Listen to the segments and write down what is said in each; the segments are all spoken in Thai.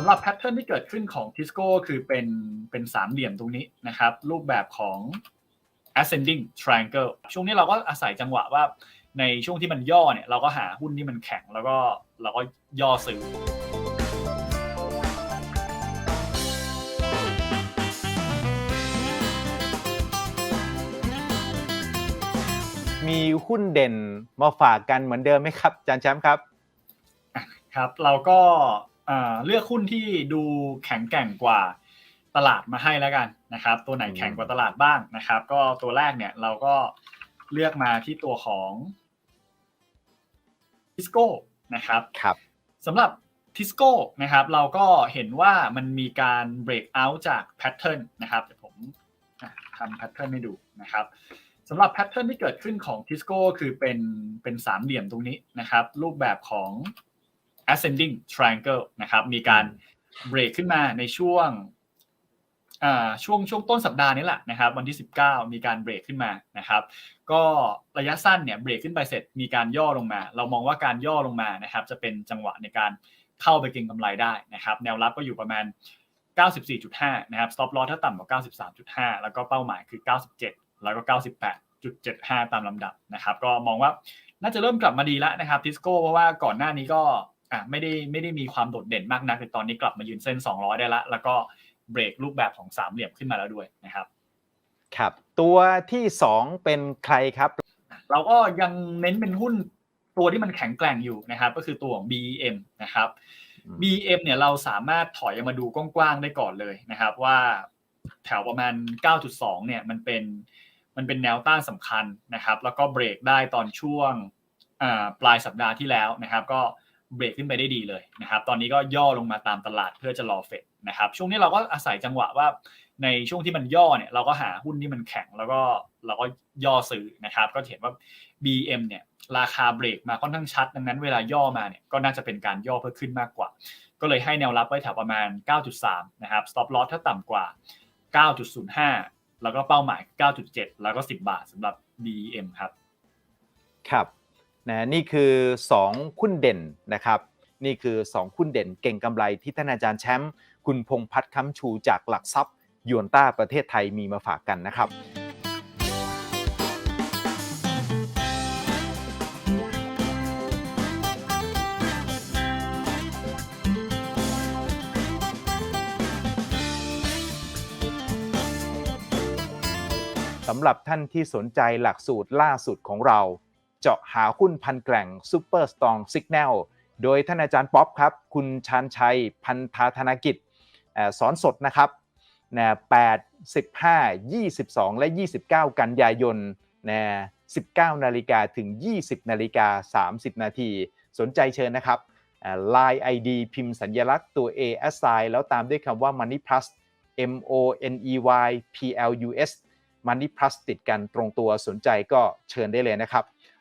สำหรับแพทเทิร์นที่เกิดขึ้นของทิสโก้คือเป็นเป็นสามเหลี่ยมตรงนี้นะครับ รูปแบบของ ascending triangle ช่วงนี้เราก็อาศัยจังหวะว่าในช่วงที่มันย่อเนี่ย เราก็หาหุ้นที่มันแข็งแล้วก็เราก็ย่อซื้อมีหุ้นเด่นมาฝากกันเหมือนเดิมไหมครับอาจารย์แชมป์ครับ ครับ เราก็ เอ่อเลือกหุ้นที่ดูแข็งแกร่งกว่าตลาดมาให้แล้วกันนะครับ ตัวไหนแข็งกว่าตลาดบ้างนะครับ ก็ตัวแรกเนี่ยเราก็เลือกมาที่ตัวของทิสโก้นะครับครับสำหรับทิสโก้นะครับ เราก็เห็นว่ามันมีการ break out จากแพทเทิร์นนะครับเดี๋ยวผมอะทำแพทเทิร์นให้ดูนะครับสำหรับแพทเทิร์นที่เกิดขึ้นของทิสโก้คือเป็นเป็นสามเหลี่ยมตรงนี้นะครับ รูปแบบของ ascending triangle นะครับ มีการเบรกขึ้นมาในช่วงอ่าช่วงช่วงต้นสัปดาห์นี้แหละนะครับ วันที่ 19 มีการเบรกขึ้นมานะครับ ก็ระยะสั้นเนี่ยเบรกขึ้นไปเสร็จมีการย่อลงมา เรามองว่าการย่อลงมานะครับ จะเป็นจังหวะในการเข้าไปเก็งกำไรได้นะครับ แนวรับก็อยู่ประมาณ 94.5 นะครับ stop loss ถ้าต่ำกว่า 93.5 แล้วก็เป้าหมายคือ 97 แล้วก็ 98.75 ตามลำดับนะครับ ก็มองว่าน่าจะเริ่มกลับมาดีแล้วนะครับทิสโก้เพราะว่าก่อนหน้านี้ก็ อะไม่ได้ไม่ได้มีความโดดเด่นมากนักแต่ตอนนี้กลับมายืนเส้น 200 ได้ละ แล้วก็เบรกรูปแบบของสามเหลี่ยมขึ้นมาแล้วด้วยนะครับ ครับ ตัวที่ 2 เป็นใครครับ เราก็ยังเน้นเป็นหุ้นตัวที่มันแข็งแกร่งอยู่นะครับ ก็คือตัวของ BEM นะครับอืม BEM เนี่ยเราสามารถถอยมาดูกว้างๆได้ก่อนเลยนะครับ ว่าแถวประมาณ 9.2 เนี่ยมันเป็นมันเป็นแนวต้านสำคัญนะครับ แล้วก็เบรกได้ตอนช่วงอ่าปลายสัปดาห์ที่แล้วนะครับ ก็ เบรกขึ้นไปได้ดีเลยนะครับ ตอนนี้ก็ย่อลงมาตามตลาดเพื่อจะรอเฟดนะครับ ช่วงนี้เราก็อาศัยจังหวะว่าในช่วงที่มันย่อเนี่ยเราก็หาหุ้นที่มันแข็งแล้วก็เราก็ย่อซื้อนะครับ ก็เห็นว่า BM เนี่ยราคาเบรกมาค่อนข้างชัด ดังนั้นเวลาย่อมาเนี่ยก็น่าจะเป็นการย่อเพื่อขึ้นมากกว่า ก็เลยให้แนวรับไว้แถวประมาณ 9.3 นะครับ stop loss ถ้าต่ำกว่า 9.05 แล้วก็เป้าหมาย 9.7 แล้วก็ 10 บาทสำหรับ BM ครับ ครับ นะนี่คือ 2 หุ้นเด่นนะครับนี่คือ 2 หุ้นเด่นเก่งกำไรที่ท่านอาจารย์แชมป์คุณพงพัฒน์ค้ำชูจากหลักทรัพย์ยวนต้าประเทศไทยมีมาฝากกันนะครับสำหรับท่านที่สนใจหลักสูตรล่าสุดของเรา เจาะหาหุ้นพันแกร่ง Super Strong Signal โดยท่านอาจารย์ป๊อปครับ คุณชานชัย พันธาธนกิจอสอนสดนะครับนะ8 15 22 และ 29 กันยายนนะ19 นาฬิกาถึง 20 นาฬิกา 30 นาที สนใจเชิญนะครับ Line ID พิมพ์สัญลักษณ์ตัว A S I แล้วตามด้วยคำว่า Money Plus M O N E Y P L U S Money Plus ติดกันตรงตัวสนใจก็เชิญได้เลยนะครับ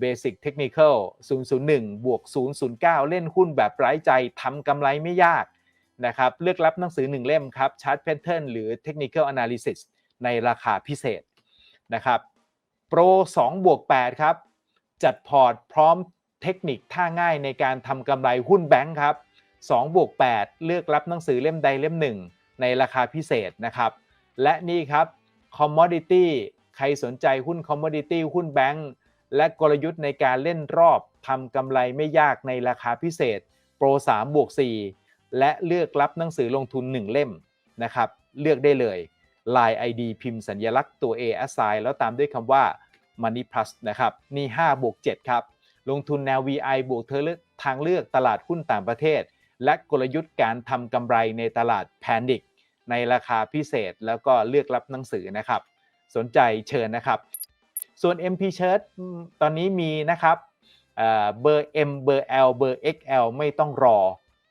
เบสิกเทคนิคอล001 บวก 009 เล่นหุ้นแบบไร้ใจทำกำไรไม่ยากนะครับเลือกรับหนังสือ 1 เล่มครับ Chart Pattern หรือ Technical Analysis ในราคาพิเศษนะครับโปร2บวก8ครับ จัดพอร์ตพร้อมเทคนิคท่าง่ายในการทำกำไรหุ้นแบงค์ครับ2บวก8เลือกรับหนังสือเล่มใดเล่มหนึ่งในราคาพิเศษนะครับและนี่ครับ Commodity ใครสนใจหุ้น Commodity หุ้นแบงค์ และกลยุทธ์ในการเล่นรอบทำกำไรไม่ยากในราคาพิเศษ โปร 3 บวก 4 และเลือกรับหนังสือลงทุน 1 เล่มนะครับ เลือกได้เลย Line ID พิมพ์สัญลักษณ์ตัว A assign แล้วตามด้วยคำว่า Money Plus นะครับนี่5บวก7ครับ ลงทุนแนว VI บวกเธอเลือกทางเลือกตลาดหุ้นต่างประเทศ และกลยุทธ์การทำกำไรในตลาดแพนิคในราคาพิเศษแล้วก็เลือกรับหนังสือนะครับ สนใจเชิญนะครับ ส่วน MP Shirt ตอนนี้มีนะครับเอ่อเบอร์ M เบอร์ L เบอร์ XL ไม่ต้องรอ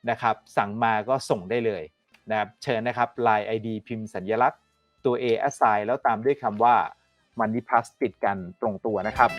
นะครับสั่งมาก็ส่งได้เลยนะครับเชิญนะครับ Line ID พิมพ์สัญลักษณ์ตัว A assign แล้วตามด้วยคำว่า Money Plus ติดกันตรงตัวนะครับ